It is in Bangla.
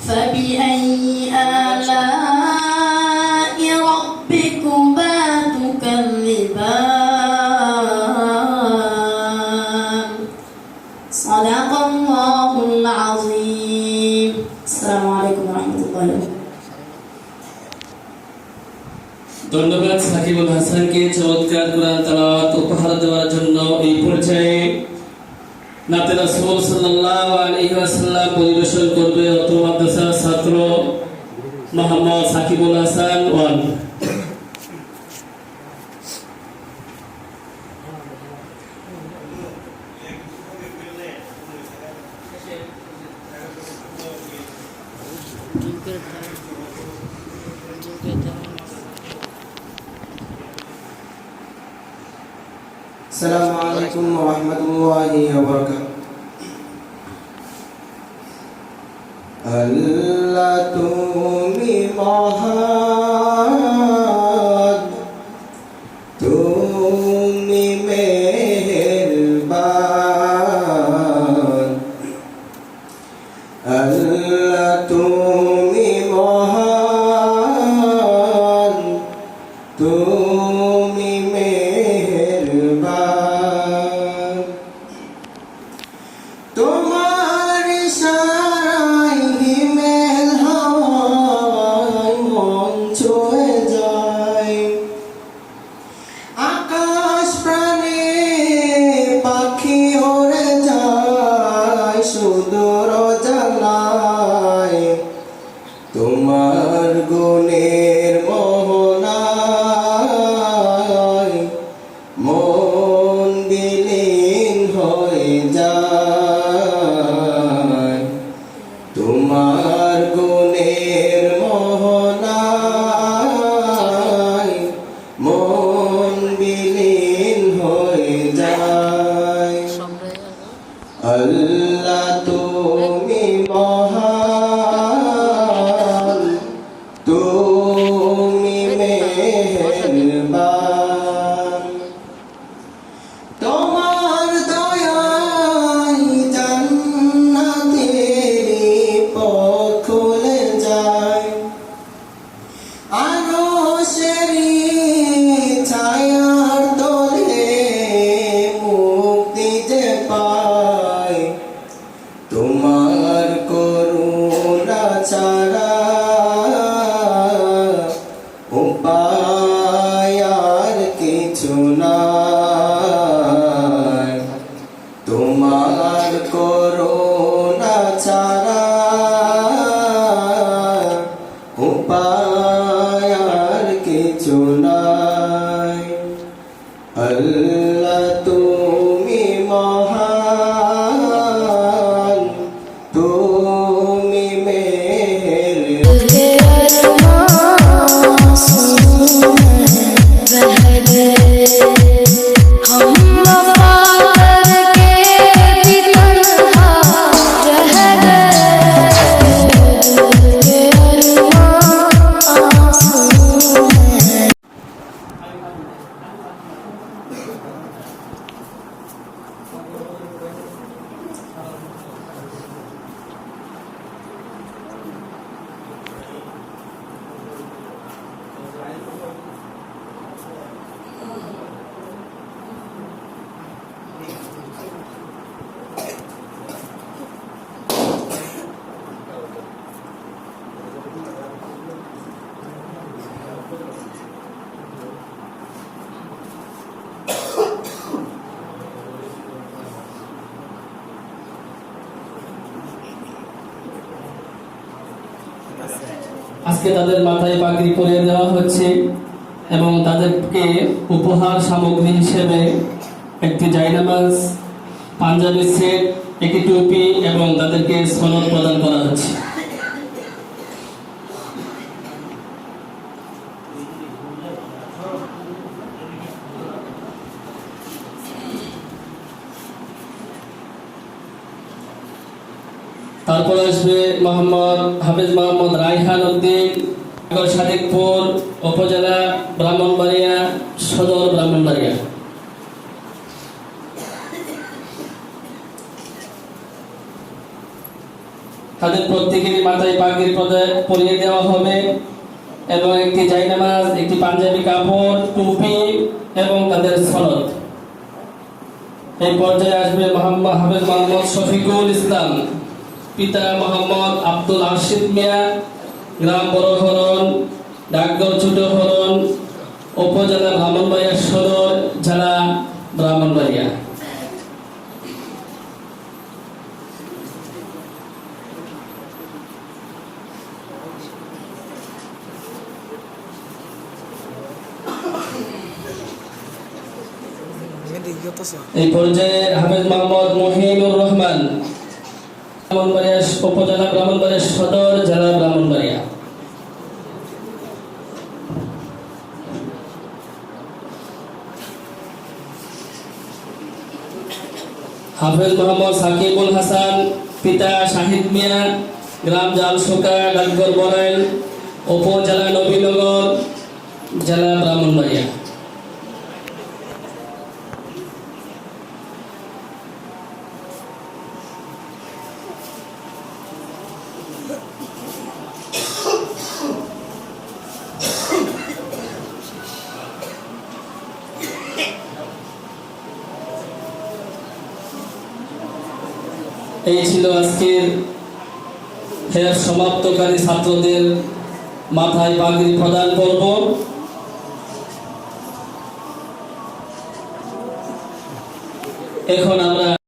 فبأي آلاء ربكما تكذبان صدق الله العظيم السلام عليكم ورحمة الله وبركاته ধন্যবাদ সাকিবুল হাসানকে চমৎকার কোরআন তালাওয়াত উপহার দেওয়ার জন্য এই পর্যায়ে নাতে রাসূল সাল্লাল্লাহু আলাইহি ওয়াসাল্লাম পরিবেশন করবে অত্র মাদ্রাসার ছাত্র মোহাম্মদ সাকিবুল হাসান ওয়ান। السلام عليكم ورحمة الله وبركاته আল্লাহ তুমি মহান তুমি মেহেরবান আল্লাহ তুমি তোমার ছুঁয়ে যায়। আকাশ প্রাণে পাখি জানায় তোমার গুণের মোহনায় মন তুমি তোমার দয়ায় জান্নাতের পথ খুলে যায়। আরশেরি ছায়ার তলে মুক্তি যে পায়। তোমার করুণা ছাড়া তোমার করুণা ছাড়া উপায় আর কিছু নাই। আল্লাহ আজকে তাদের মাথায় পাগড়ি পরিয়ে দেওয়া হচ্ছে এবং তাদেরকে উপহার সামগ্রী হিসেবে একটি জাইনামাজ পাঞ্জাবি সেট, একটি টুপি এবং তাদেরকে সনদ প্রদান করা হচ্ছে। তারপর আসবে মোহাম্মদ হাফিজ মোহাম্মদ রাইহান উদ্দিন সাদিকপুর উপজেলা ব্রাহ্মণবাড়িয়া, সদর ব্রাহ্মণবাড়িয়া। তাদের প্রত্যেকেরই মাথায় পাগড়ি প্রদায় পরিয়ে দেওয়া হবে এবং একটি জাইনামাজ একটি পাঞ্জাবি কাপড়, টুপি এবং তাদের সনদ। এই পর্যায়ে আসবে মোহাম্মদ হাফেজ মোহাম্মদ শফিকুল ইসলাম। পিতা মোহাম্মদ আব্দুল আশিদ মিয়া, গ্রাম বড় হরণ, ডাকঘর ছোট হরণ, উপজেলা ব্রাহ্মণবাড়িয়া সদর, জেলা ব্রাহ্মণবাড়িয়া। এই পর্যায়ে হাফেজ মোহাম্মদ রহমান ব্রাহ্মণবাড়িয়া উপজেলা ব্রাহ্মণবাড়িয়া সদর জেলা ব্রাহ্মণবাড়িয়া হাফেজ মোহাম্মদ সাকিবুল হাসান, পিতা শাহিদ মিয়া, গ্রাম জালসোকা, ডাকঘর বড়াইল উপজেলা নবীনগর, জেলা ব্রাহ্মণবাড়িয়া। এই ছিল আজকের ফের সমাপ্তকারী ছাত্রদের মাথায় পাগড়ি প্রদান করব এখন আমরা